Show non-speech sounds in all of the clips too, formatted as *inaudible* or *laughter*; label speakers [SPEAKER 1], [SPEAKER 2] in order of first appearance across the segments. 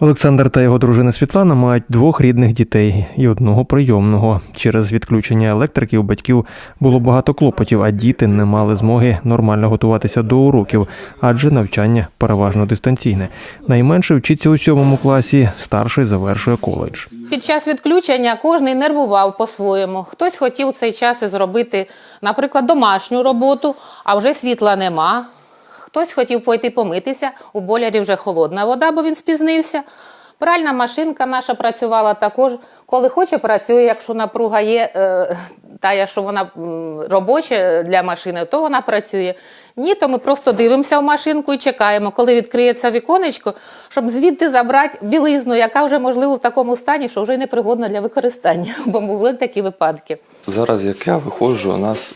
[SPEAKER 1] Олександр та його дружина Світлана мають двох рідних дітей і одного прийомного. Через відключення електрики у батьків було багато клопотів, а діти не мали змоги нормально готуватися до уроків, адже навчання переважно дистанційне. Найменше вчиться у сьомому класі, старший завершує коледж.
[SPEAKER 2] Під час відключення кожен нервував по-своєму. Хтось хотів цей час і зробити, наприклад, домашню роботу, а вже світла нема. Хтось хотів пойти помитися, у болярі вже холодна вода, бо він спізнився. Пральна машинка наша працювала також. Коли хоче, працює, якщо напруга є, е, та, що вона робоча для машини, то вона працює. Ні, то ми просто дивимося в машинку і чекаємо, коли відкриється віконечко, щоб звідти забрати білизну, яка вже, можливо, в такому стані, що вже й непригодна для використання, *laughs* бо були такі випадки.
[SPEAKER 3] Зараз, як я виходжу, у нас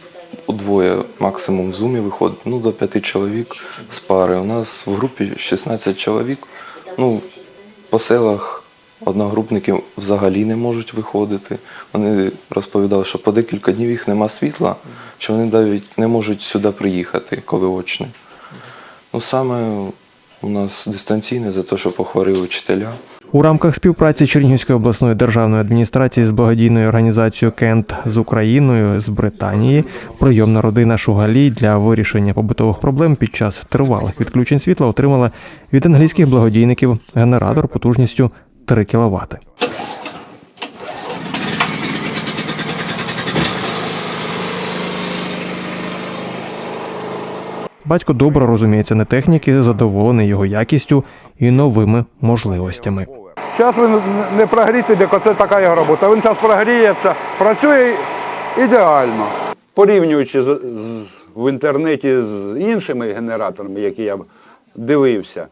[SPEAKER 3] удвоє максимум в зумі виходить, ну до п'яти чоловік з пари. У нас в групі 16 чоловік. Ну, по селах одногрупники взагалі не можуть виходити. Вони розповідали, що по декілька днів їх нема світла, що вони навіть не можуть сюди приїхати, коли очне. Ну, саме у нас дистанційне за те, що похворили вчителя.
[SPEAKER 1] У рамках співпраці Чернігівської обласної державної адміністрації з благодійною організацією Кент з Україною з Британії прийомна родина Шугалі для вирішення побутових проблем під час тривалих відключень світла отримала від англійських благодійників генератор потужністю 3 кВт. Батько добре розуміється на техніки, задоволений його якістю і новими можливостями.
[SPEAKER 4] Зараз він не прогріти, як оце така його робота. Він зараз прогріється, працює ідеально. Порівнюючи з, в інтернеті з іншими генераторами, які я дивився,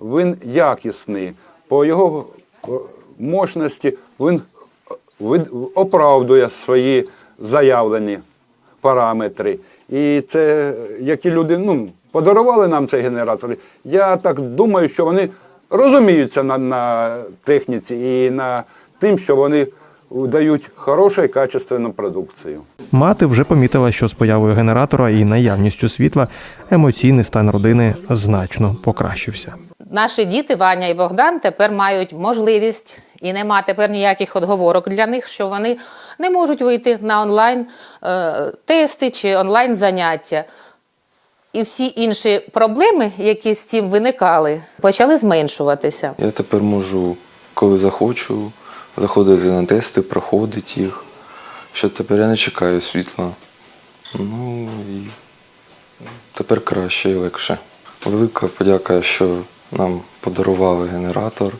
[SPEAKER 4] він якісний. По його мощності він від- оправдує свої заявлені параметри. І це які люди ну, подарували нам цей генератор. Я так думаю, що вони розуміються на, на техніці і на тим, що вони дають хорошу і качественну продукцію.
[SPEAKER 1] Мати вже помітила, що з появою генератора і наявністю світла емоційний стан родини значно покращився.
[SPEAKER 2] Наші діти, Ваня і Богдан, тепер мають можливість і нема тепер ніяких отговорок для них, що вони не можуть вийти на онлайн е, тести чи онлайн заняття. І всі інші проблеми, які з цим виникали, почали зменшуватися.
[SPEAKER 3] Я тепер можу, коли захочу, заходити на тести, проходити їх. Що тепер я не чекаю світла. Ну і тепер краще і легше. Велика подяка, що нам подарували генератор.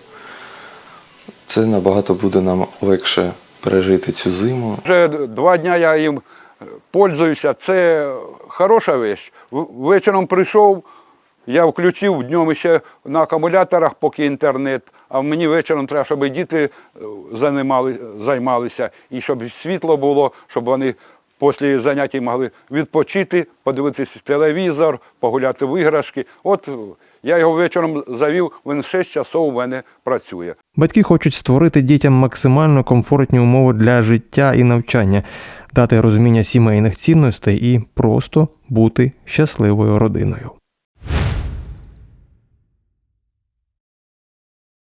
[SPEAKER 3] Це набагато буде нам легше пережити цю зиму.
[SPEAKER 4] Вже два дні я їм пользуюся. Це хороша вещь. Вечором прийшов, я включив днем ще на акумуляторах, поки інтернет, а мені вечором треба, щоб діти е, займалися і щоб світло було, щоб вони після заняття могли відпочити, подивитися телевізор, погуляти в іграшки. От е, я його вечором завів, він 6 часов у мене працює.
[SPEAKER 1] Батьки хочуть створити дітям максимально комфортні умови для життя і навчання, дати розуміння сімейних цінностей і просто бути щасливою родиною.